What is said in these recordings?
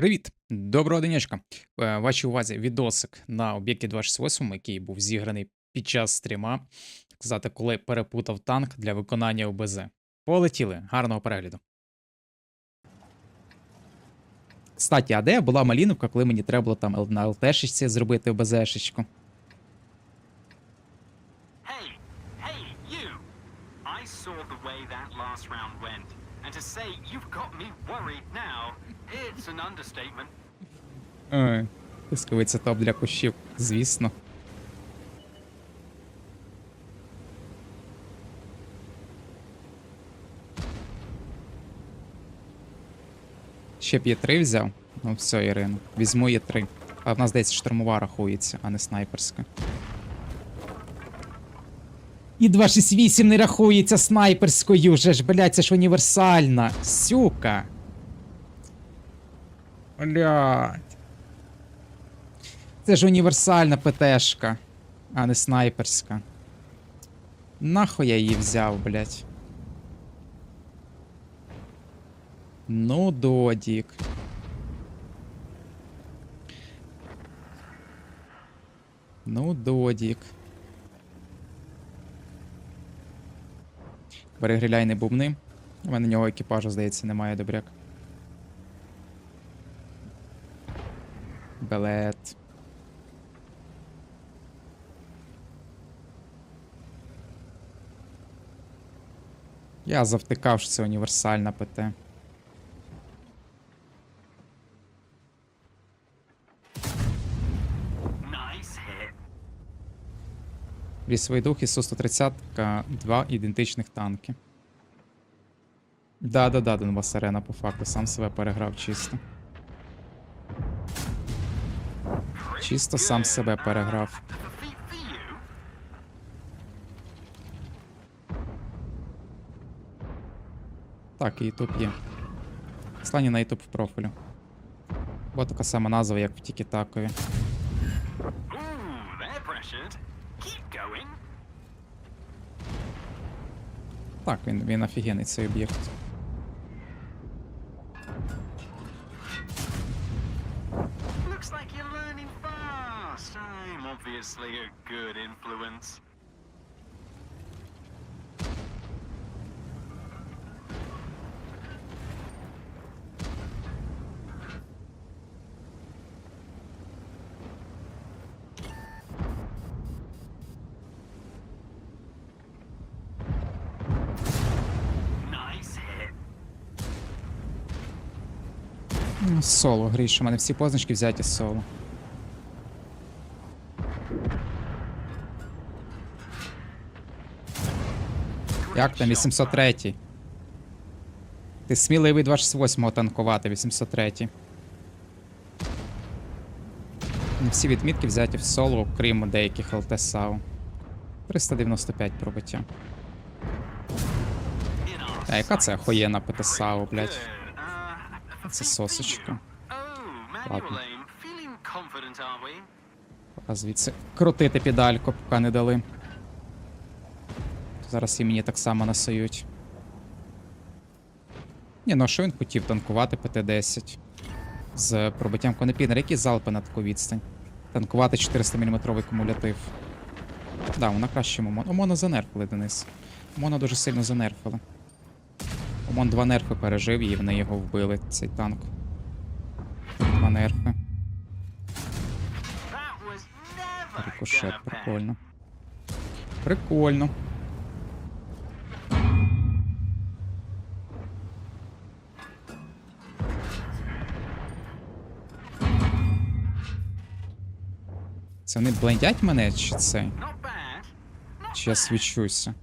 Привіт! Доброго денечка. Е, Вашій увазі відосик на об'єкті 268, який був зіграний під час стріма. Сказати, коли перепутав танк для виконання ОБЗ. Полетіли. Гарного перегляду. Кстати, а де була маліновка, коли мені треба було там на ЛТшечці зробити ОБЗшечку? Hey, hey, you! I saw the way that last round went, and to say you've got me worried now, it's an understatement. Ой, Тисковиця топ для кущів, звісно. Ще б є три взяв. Ну все, Ірина. Візьму є три. А в нас десь штурмова рахується, а не снайперська. І 268 не рахується снайперською вже ж, блядь, це ж універсальна. Сюка. Блядь. Це ж універсальна ПТшка, а не снайперська. Нахуй я її взяв, блядь. Ну, додік. Ну, додік. Перегриляйний бубни. У мене нього екіпажу, здається, немає добряк. Белет. Я завтикав, що це універсальна ПТ. Лісовий дух і Су-130 два ідентичних танки. Да-да-да, Донбас Арена, по факту, сам себе переграв чисто. Чисто сам себе переграв. Так, і YouTube є. Послання на YouTube в профілю. Бо така сама назва, як в Тікітакові. ooh, Так, він, він офігенний цей об'єкт. Looks like you're learning fast. I'm obviously a good influence. Соло, Гріш, у мене всі позначки взяті соло. Як там 803? Ти сміливий 268 танкувати, 803. Ну, Всі відмітки взяті в соло, окрім деяких ЛТ САУ. 395 пробиття. Та яка це охуєнна ПТСАУ, блядь. Це сосочка. Ладно. А звідси крутити педальку, поки не дали. Зараз і мені так само насають. Ні, ну а що він хотів танкувати ПТ-10 з пробиттям конепінер? Які залпи на таку відстань? Танкувати 400 мм кумулятив. Да, вона краще ОМОН. ОМОНа занерфили Денис. ОМОНа дуже сильно занерфили. ОМОН два нерфи пережив і вони його вбили, цей танк. Два нерфи. Рикошет, прикольно. Прикольно. Це вони блендять мене, чи це? Чи я свічуся?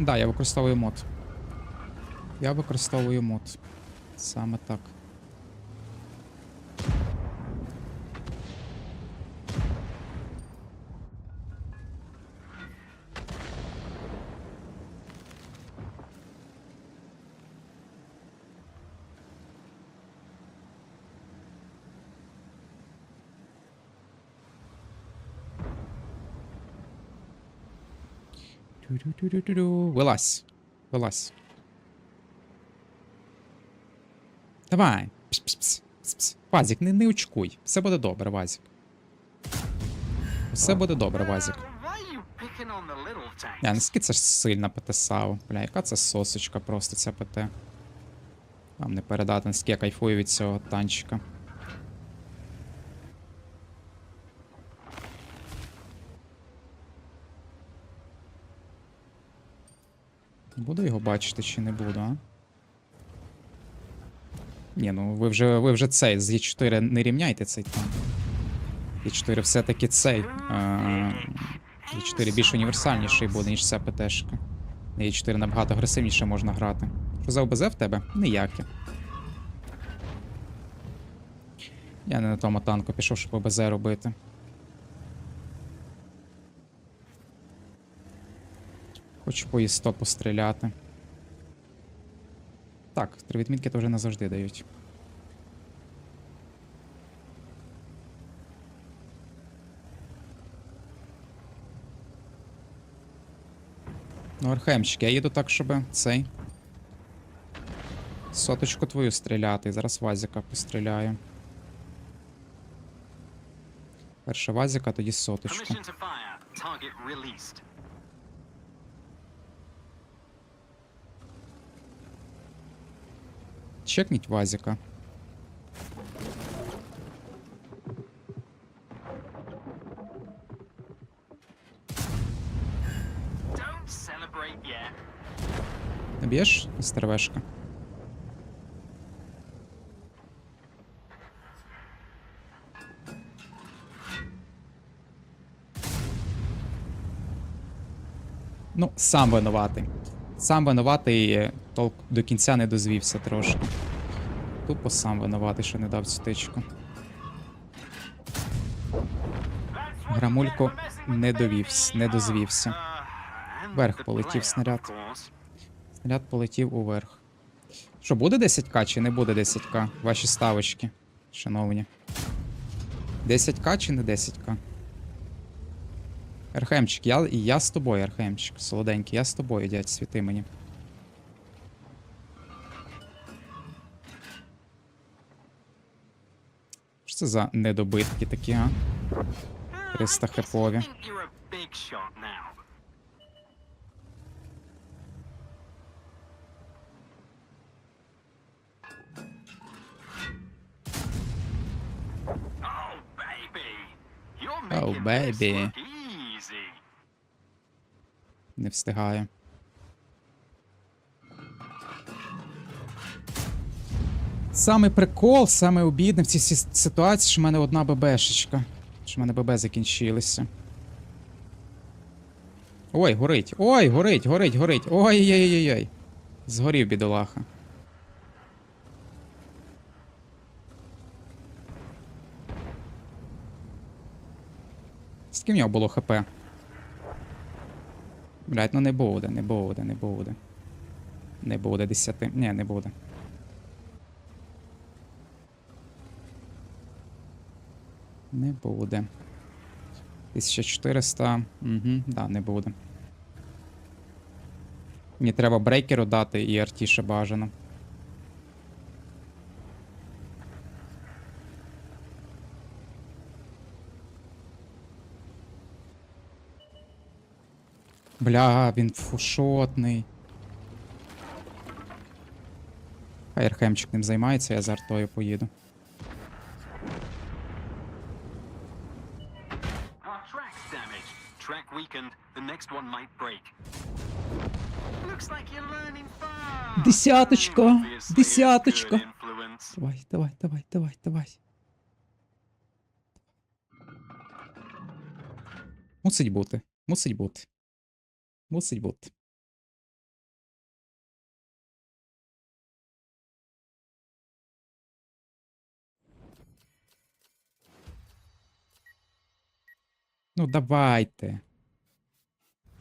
Да, я використовую мод. Я використовую мод. Саме так. Вилазь. Вилазь. Давай. Пс-пс-пс. Пс-пс. Вазік, не, не очкуй. Все буде добре, Вазік. Все буде добре, Вазік. Я, наскільки це ПТ САУ. Бля, яка це сосочка просто ця ПТ. Вам не передати, наскільки я кайфую від цього танчика. Буду його бачити чи не буду, а? Ні, ну ви вже, ви вже цей з Е4 не рівняйте цей танк. Е4 все-таки цей. Е, Е4 більш універсальніший буде, ніж ця ПТшка. На Е4 набагато агресивніше можна грати. Що за ОБЗ в тебе? Ніяке. Я не на тому танку пішов, щоб ОБЗ робити. Хочу по ІСТО постріляти. Так, три відмітки то вже назавжди дають. Ну, Архемчик, я їду так, щоб цей. Соточку твою стріляти. Зараз Вазіка постріляю. Перша Вазіка, тоді соточку. Чекніть yet. Не б'єш стервешка? Ну, сам винуватий. Сам винуватий е, толк до кінця не дозвівся трошки. Тупо сам винуватий, що не дав цю тичку. Грамулько не довівся, не дозвівся. Вверх полетів снаряд. Снаряд полетів уверх. Що, буде 10к чи не буде 10к? Ваші ставочки, шановні. 10к чи не 10к? Архемчик, я, я з тобою, Архемчик. Солоденький, я з тобою, дядь, світи мені. Що це за недобитки такі, а? 300 хепові. Oh, baby. Не встигаю. Саме прикол, саме обідне в цій ситуації, що в мене одна ББшечка. Що в мене ББ закінчилися. Ой, горить. Ой, горить, горить, горить. Ой-ой-ой-ой. Згорів бідолаха. Скільки в нього було ХП? Блять, ну не буде, не буде, не буде. Не буде 10. Ні, не буде. Не буде. 1400. Угу, да, не буде. Мені треба брейкеру дати і арті ще бажано. Бля, він фушотний. Хай Архемчик ним займається, я за артою поїду. Десяточка, десяточка. Давай, давай, давай, давай, давай. Мусить бути. Мусить бути. Мусить бути. Ну, давайте.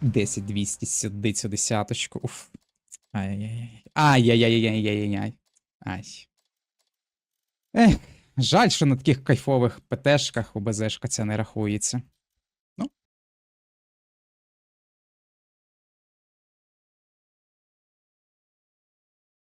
10 200 сюди цю десяточку. Уф. Ай-яй-яй. Ай-яй-яй-яй-яй-яй. Ай. Ех, жаль, що на таких кайфових ПТшках ОБЗшка ця не рахується.